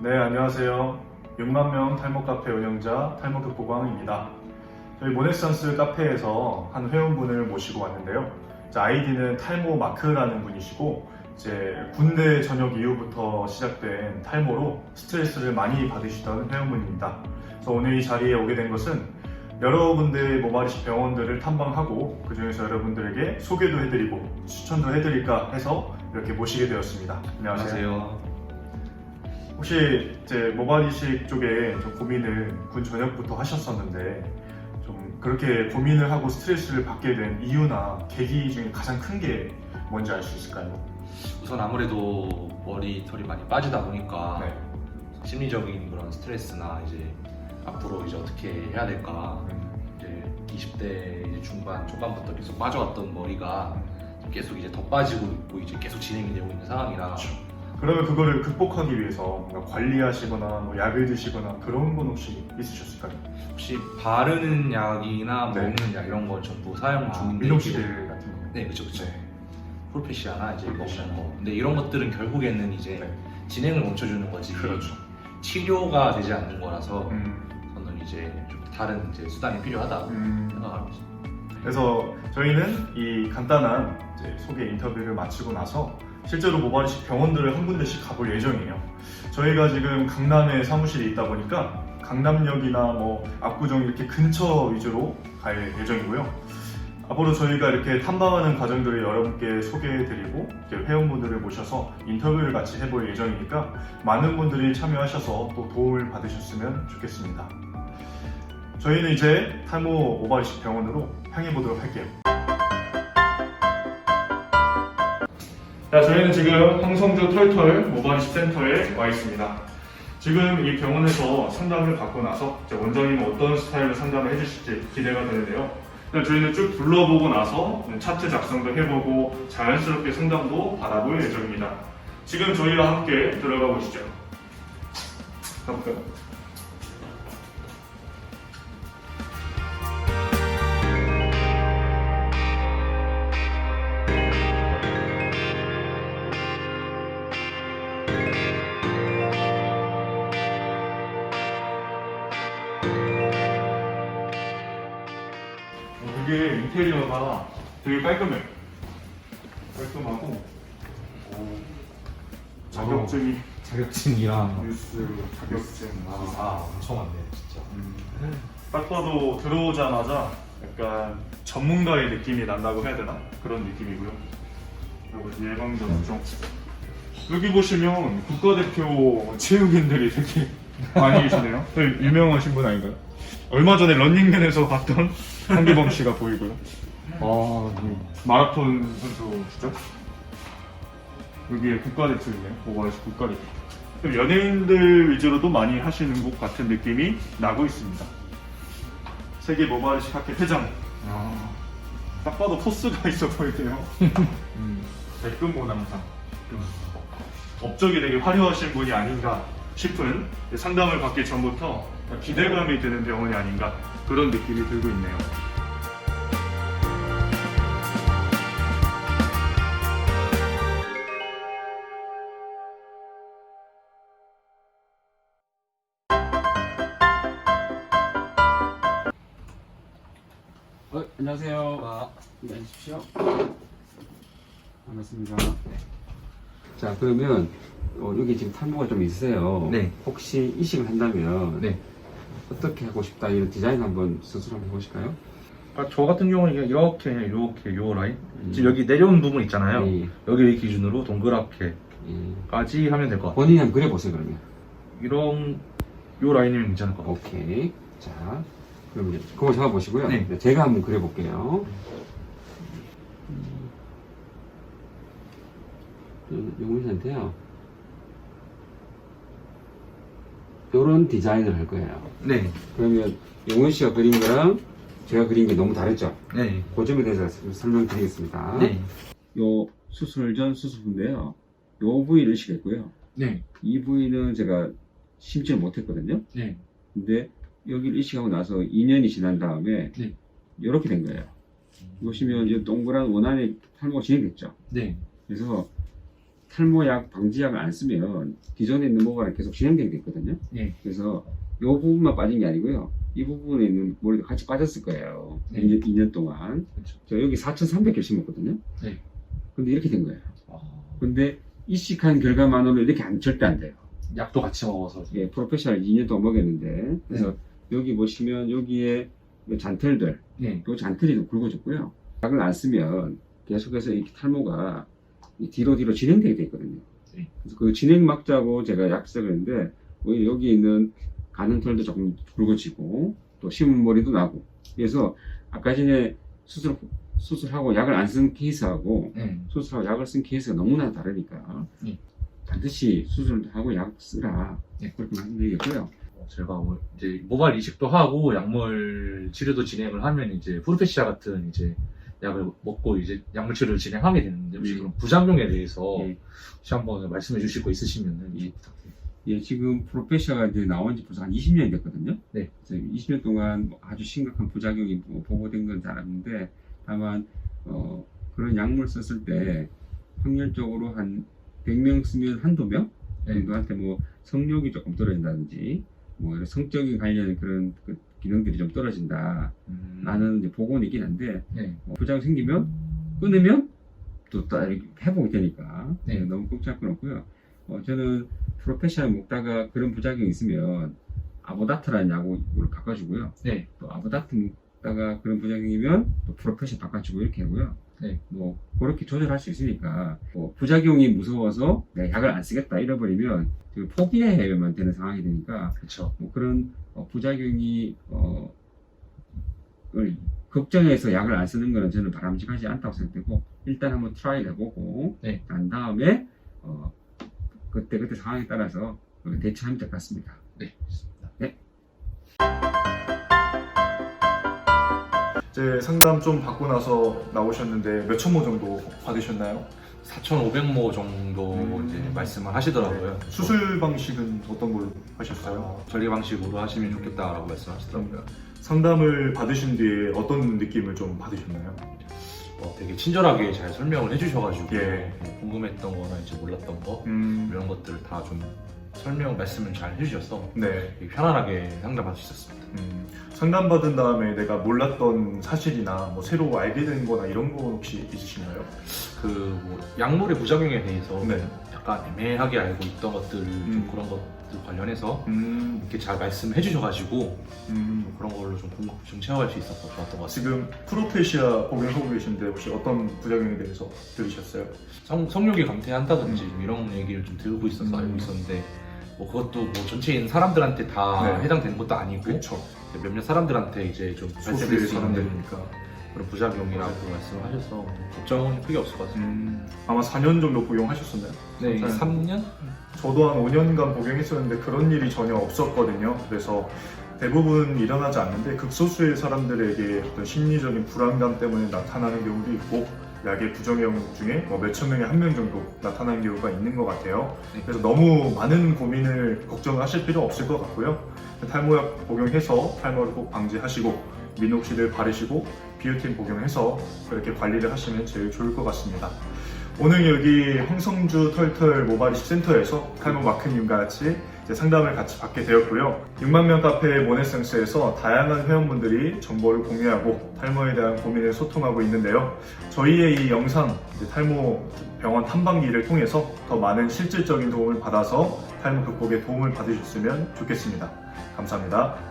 네, 안녕하세요. 6만 명 탈모 카페 운영자 탈모 극보광입니다. 저희 모네선스 카페에서 한 회원분을 모시고 왔는데요. 아이디는 탈모 마크라는 분이시고 이제 군대 전역 이후부터 시작된 탈모로 스트레스를 많이 받으시던 회원분입니다. 그래서 오늘 이 자리에 오게 된 것은 여러 군데 모발이식 병원들을 탐방하고 그 중에서 여러분들에게 소개도 해드리고 추천도 해드릴까 해서 이렇게 모시게 되었습니다. 안녕하세요. 혹시 이제 모발 이식 쪽에 좀 고민을 군 전역부터 하셨었는데 좀 그렇게 고민을 하고 스트레스를 받게 된 이유나 계기 중에 가장 큰 게 뭔지 알 수 있을까요? 우선 아무래도 머리털이 많이 빠지다 보니까 네. 심리적인 그런 스트레스나 이제 앞으로 이제 어떻게 해야 될까 이제 20대 이제 중반 초반부터 계속 빠져왔던 머리가 계속 이제 더 빠지고 있고 이제 계속 진행이 되고 있는 상황이라 그렇죠. 그러면 그거를 극복하기 위해서 뭔가 관리하시거나 뭐 약을 드시거나 그런 건 혹시 있으셨을까요? 혹시 바르는 약이나 뭐 네. 먹는 약 이런 건 전부 사용 중인데 미용실 같은 거. 네 그쵸 그쵸 네. 폴페시아나 이제. 먹는 거 근데 이런 것들은 결국에는 이제 네. 진행을 멈춰주는 거지 그렇죠. 치료가 되지 않는 거라서 음, 이제 좀 다른 이제 수단이 필요하다 음. 생각하고 있습니다. 그래서 저희는 이 간단한 이제 소개 인터뷰를 마치고 나서 실제로 모발이식 병원들을 한 군데씩 가볼 예정이에요. 저희가 지금 강남에 사무실이 있다 보니까 강남역이나 뭐 압구정 이렇게 근처 위주로 갈 예정이고요. 앞으로 저희가 이렇게 탐방하는 과정들을 여러분께 소개해드리고 회원분들을 모셔서 인터뷰를 같이 해볼 예정이니까 많은 분들이 참여하셔서 또 도움을 받으셨으면 좋겠습니다. 저희는 이제 탈모 모발이식 병원으로 향해 보도록 할게요. 자, 저희는 지금 황성주 털털 모발이식 센터에 와 있습니다. 지금 이 병원에서 상담을 받고 나서 원장님은 어떤 스타일로 상담을 해주실지 기대가 되는데요. 일단 저희는 쭉 둘러보고 나서 차트 작성도 해보고 자연스럽게 상담도 받아볼 예정입니다. 지금 저희와 함께 들어가 보시죠. 가볼까요? 어, 이게 인테리어가 되게 깔끔해. 깔끔하고 어, 자격증이 자격증이랑 뉴스 자격증 아, 아 엄청 많네 진짜 음. 딱 봐도 들어오자마자 약간 전문가의 느낌이 난다고 해야 되나 그런 느낌이고요. 그리고 예방 접종 여기 보시면 국가대표 체육인들이 되게 많이 계시네요. 되게 유명하신 분 아닌가요? 얼마 전에 런닝맨에서 봤던 한기범 씨가 보이고요. 아, 그 마라톤 선수시죠? 여기에 국가대표이네요. 모바일스 국가대표. 좀 연예인들 위주로도 많이 하시는 것 같은 느낌이 나고 있습니다. 세계 모바일 식 학회 회장. 아, 딱 봐도 포스가 있어 보이네요. 음, 백금 모남상. 음. 업적이 되게 화려하신 분이 아닌가 싶은 상담을 받기 전부터 기대감이 드는 병원이 아닌가 그런 느낌이 들고 있네요. 어, 안녕하세요 아, 네, 앉으십시오 반갑습니다 자 그러면 어, 여기 지금 탈모가 좀 있으세요 네. 혹시 이식을 한다면 네. 어떻게 하고 싶다 이런 디자인 한번 스스로 한번 해보실까요? 아, 저 같은 경우는 이렇게 이렇게 요 라인 음. 지금 여기 내려온 부분 있잖아요. 예, 여기를 기준으로 동그랗게까지 예. 하면 될 것 같아요. 본인이 한번 그려보세요 그러면 이런 요 라인이면 괜찮을 것 같아요. 오케이 자 그럼 이제 그거 잡아보시고요 네. 네, 제가 한번 그려볼게요 음, 용훈 씨한테요 요런 디자인을 할 거예요 네, 그러면 용훈 씨가 그린 거랑 제가 그린 게 너무 다르죠? 네, 그 점에 대해서 설명드리겠습니다. 네, 요 수술 전 수술인데요. 요 부위를 시켰고요. 네, 이 부위는 제가 심지를 못했거든요. 네. 근데 여기를 이식하고 나서 2년이 지난 다음에 네. 이렇게 된 거예요. 보시면 이제 동그란 원안에 탈모가 진행됐죠. 네. 그래서 탈모약 방지약을 안 쓰면 기존에 있는 모발은 계속 진행되게 됐거든요. 네. 그래서 이 부분만 빠진 게 아니고요. 이 부분에 있는 머리도 같이 빠졌을 거예요. 네. 2년, 2년 동안. 그렇죠. 저 여기 4,300개 심었거든요. 네. 근데 이렇게 된 거예요. 아, 근데 이식한 결과만으로 이렇게 안, 절대 안 돼요. 약도 같이 먹어서. 예, 프로페셔널 2년 동안 먹였는데. 그래서 네. 여기 보시면 여기에 이 잔털들, 네. 이 잔털이 좀 굵어졌고요. 약을 안 쓰면 계속해서 이 탈모가 이 뒤로 뒤로 진행되게 돼 있거든요. 네. 그래서 그 진행 막자고 제가 약 쓰는데 오히려 여기 있는 가는 털도 조금 굵어지고 또 심은 머리도 나고 그래서 아까 전에 수술 수술하고 약을 안 쓴 케이스하고 네. 수술하고 약을 쓴 케이스가 너무나 다르니까 네. 반드시 수술하고 약 쓰라 네. 그렇게 말씀드리겠고요. 어, 제가 뭐 이제 모발 이식도 하고 약물 치료도 진행을 하면 이제 프로페시아 같은 이제 약을 먹고 이제 약물 치료를 진행하게 되는데 혹시 네. 그럼 부작용에 대해서 네. 혹시 한번 말씀해 주실 거 있으시면 예. 부탁드립니다. 예, 지금 프로페셔가 이제 나온 지 벌써 한 20년이 됐거든요. 네. 그래서 20년 동안 뭐 아주 심각한 부작용이 뭐 보고된 건 잘 아는데, 다만, 어, 그런 약물 썼을 때, 확률적으로 한 100명 쓰면 한두 명 네. 정도한테 뭐 성욕이 조금 떨어진다든지, 뭐 이런 성적인 관련 그런 그 기능들이 좀 떨어진다. 음, 라는 이제 보고는 있긴 한데, 네. 어, 부작용 생기면 끊으면 또딱 이렇게 회복이 되니까 네. 너무 걱정할 건 없고요. 어, 저는 프로페셔널 먹다가 그런 부작용이 있으면 아보다트라는 약으로 바꿔주고요. 네. 또 아보다트 먹다가 그런 부작용이면 또 프로페셔널 바꿔주고 이렇게 하고요. 네. 뭐 그렇게 조절할 수 있으니까 뭐 부작용이 무서워서 내가 약을 안 쓰겠다 잃어버리면 포기해야만 되는 상황이 되니까 그렇죠. 뭐 그런 어, 부작용이 어, 을 걱정해서 약을 안 쓰는 거는 저는 바람직하지 않다고 생각되고 일단 한번 트라이 해보고 네. 난 다음에 어, 그때 그때 상황에 따라서 대처하면 될 것 같습니다. 네. 이제 상담 좀 받고 나서 나오셨는데 몇 천모 정도 받으셨나요? 4,500모 정도 음. 이제 말씀을 하시더라고요. 수술 방식은 어떤 걸로 하셨어요? 어, 전리 방식으로 하시면 좋겠다라고 말씀하시더라고요. 상담을 받으신 뒤에 어떤 느낌을 좀 받으셨나요? 어, 되게 친절하게 잘 설명을 해주셔가지고 예. 뭐 궁금했던 거나 이제 몰랐던 거 음, 이런 것들을 다 좀 설명 말씀을 잘 해주셔서 네. 되게 편안하게 상담할 수 있었습니다. 음, 상담받은 다음에 내가 몰랐던 사실이나 뭐 새로 알게 된 거나 이런 거 혹시 있으신가요? 그뭐 약물의 부작용에 대해서 네. 약간 애매하게 알고 있던 것들 좀 음. 그런 것들 관련해서 음, 이렇게 잘 말씀해 주셔가지고 음, 그런 걸로 좀 공부 좀 체험할 수 있어서 좋았던 것 같습니다. 지금 프로페시아 복용하고 계신데 혹시 어떤 부작용에 대해서 들으셨어요? 성, 성욕이 감퇴한다든지 뭐 이런 얘기를 좀 들고 있어서 음. 알고 있었는데 뭐 그것도 뭐 전체인 사람들한테 다 네. 해당되는 것도 아니고 그렇죠. 몇몇 사람들한테 이제 좀 발생될 소수의 수 있는 사람들이니까. 그런 부작용이라고 말씀하셔서 걱정은 크게 없을 것 같습니다. 음, 아마 4년 정도 복용하셨었나요? 네, 음. 3년? 저도 한 5년간 복용했었는데 그런 일이 전혀 없었거든요. 그래서 대부분 일어나지 않는데 극소수의 사람들에게 어떤 심리적인 불안감 때문에 나타나는 경우도 있고 약의 부정용 중에 뭐 몇천 명에 한 명 정도 나타나는 경우가 있는 것 같아요. 네. 그래서 너무 많은 고민을 걱정을 하실 필요 없을 것 같고요. 탈모약 복용해서 탈모를 꼭 방지하시고 미녹시딜 바르시고 비오틴 복용해서 그렇게 관리를 하시면 제일 좋을 것 같습니다. 오늘 여기 황성주 털털 모바이식 센터에서 탈모 마크님과 같이 상담을 같이 받게 되었고요. 6만 명 카페 모네센스에서 다양한 회원분들이 정보를 공유하고 탈모에 대한 고민을 소통하고 있는데요. 저희의 이 영상 탈모 병원 탐방기를 통해서 더 많은 실질적인 도움을 받아서 탈모 극복에 도움을 받으셨으면 좋겠습니다. 감사합니다.